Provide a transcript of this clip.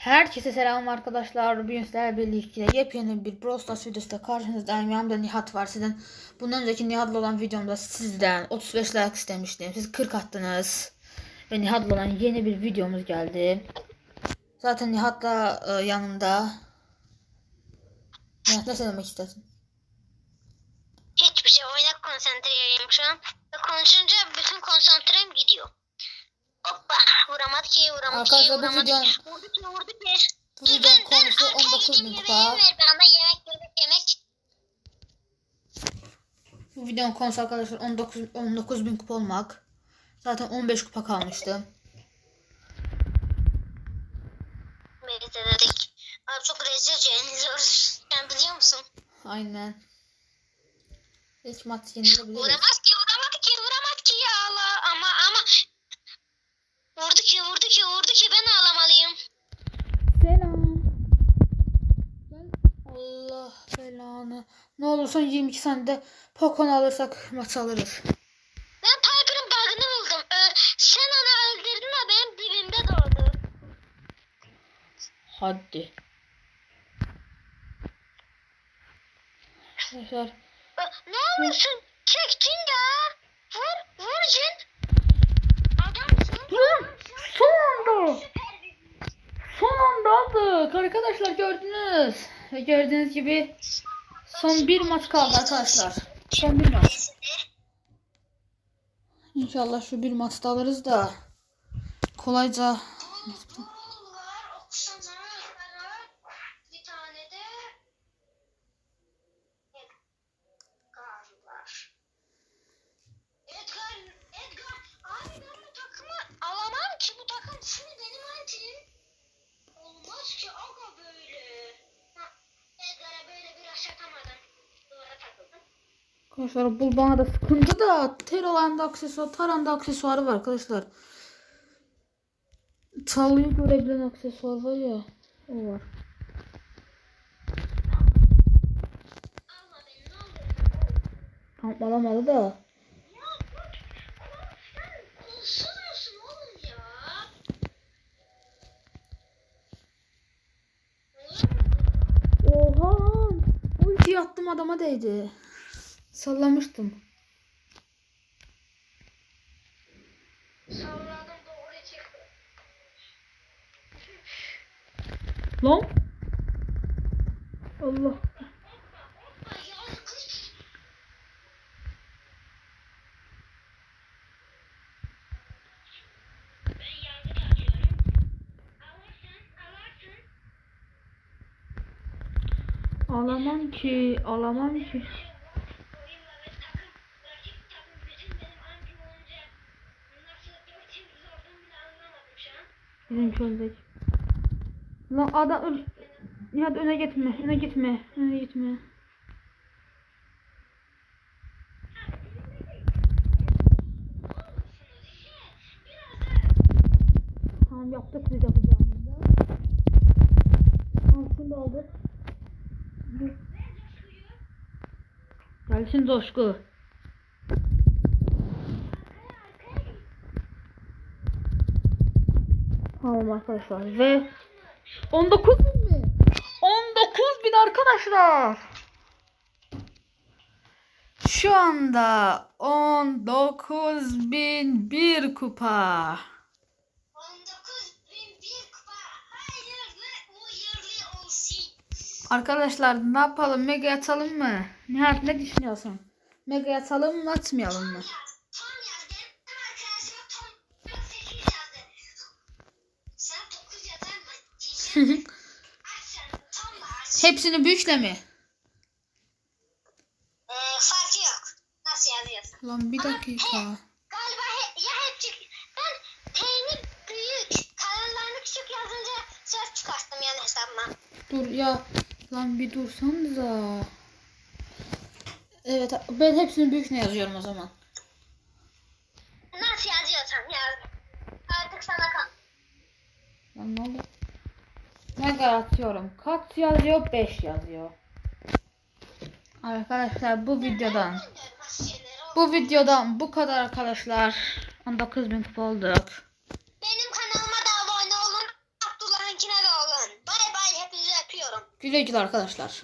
Herkese selam arkadaşlar. Bugün sizlerle birlikte yepyeni bir Brawl Stars videosuyla karşınızdayım. Yanımda Nihat var. Sizden bundan önceki Nihat'la olan videomda sizden 35 like istemiştim. Siz 40 attınız. Ve Nihat'la olan yeni bir videomuz geldi. Zaten Nihat'la e, yanımda. Nihat ne söylemek istersin? Hiçbir şey oyuna konsantreyim şu an. Konuşunca bütün konsantrem gidiyor. Vuramadı ki vuramadı ki Arkadaşlar bu vuramadı videonun- ki. Vurdu ki vurdu ki. Bu videonun konusu 19 ver bana yemek yemek yemek. Bu videonun konusu arkadaşlar 19, 19 bin kupa olmak. Zaten 15 kupa kalmıştı. De dedik. Abi çok rezilce yeniliyoruz. Sen biliyor musun? Aynen. İlk maç yenilebiliriz. Vuramadı ki ki ben ağlamalıyım. Selam. Ben Allah belanı. Ne olursa 22 saniyede Pokon alırsak maç alırız. Ben Piper'ın bug'ını buldum. Ö- sen onu öldürdün de benim dibimde doğdu. Hadi. Arkadaşlar Ö- Ne olursun? Çektin ya. Vur, vur Cin. Adamsın. Dur! Son anda! Son anda aldık. Arkadaşlar gördünüz. Ve gördüğünüz gibi son bir maç kaldı arkadaşlar. Son bir maç. İnşallah şu bir maçta alırız da kolayca Bul var, oksana, bir tane de Edgar var. Edgar, Edgar. Abi ben bu takımı alamam ki. Bu takım full benim antim. Olmaz ki aga böyle. Ha, Edgar'a böyle bir aşk atamadım. Duvara takıldım. Arkadaşlar bu bana da sıkıntı da Terolanda aksesuar, Taranda aksesuarı var arkadaşlar. Çalıyı görebilen aksesuar var ya. O var. Alma beni ne olur. Tam alamadı da. Oha! Ulti attım adama değdi. Sallamıştım. Salladım doğru çıktı. Lan! Allah. Alamam ki, alamam ki. Bizim çöldek. Lan adam öl. Nihat öne gitme, öne gitme, öne gitme. Tamam yaptık biz yapacağımızda. Tamam şimdi aldık. Gelsin coşku. Tamam arkadaşlar ve 19 bin mi? 19 bin arkadaşlar. Şu anda 19 bin bir kupa. 19.001 kupa hayırlı uğurlu olsun. Arkadaşlar ne yapalım? Mega atalım mı? Nihat ne düşünüyorsun? Mega atalım mı atmayalım mı? Hepsini büyükle mi? Ee, farkı yok. Nasıl yazıyorsun? Lan bir dakika. Galiba he, ya hep çık. Ben T'ni büyük, kalınlarını küçük yazınca söz çıkarttım yani hesabıma. Dur ya. Lan bir dursanıza. Evet ben hepsini büyük ne yazıyorum o zaman. Nasıl yazıyorsan yaz. Artık sana kal. Lan ne oldu? mega atıyorum. Kaç yazıyor? 5 yazıyor. Arkadaşlar bu videodan bu videodan bu kadar arkadaşlar. 19.000 kupa olduk. Benim kanalıma da abone olun. Abdullah'ınkine de olun. Bay bay hepinizi öpüyorum. Güle güle arkadaşlar.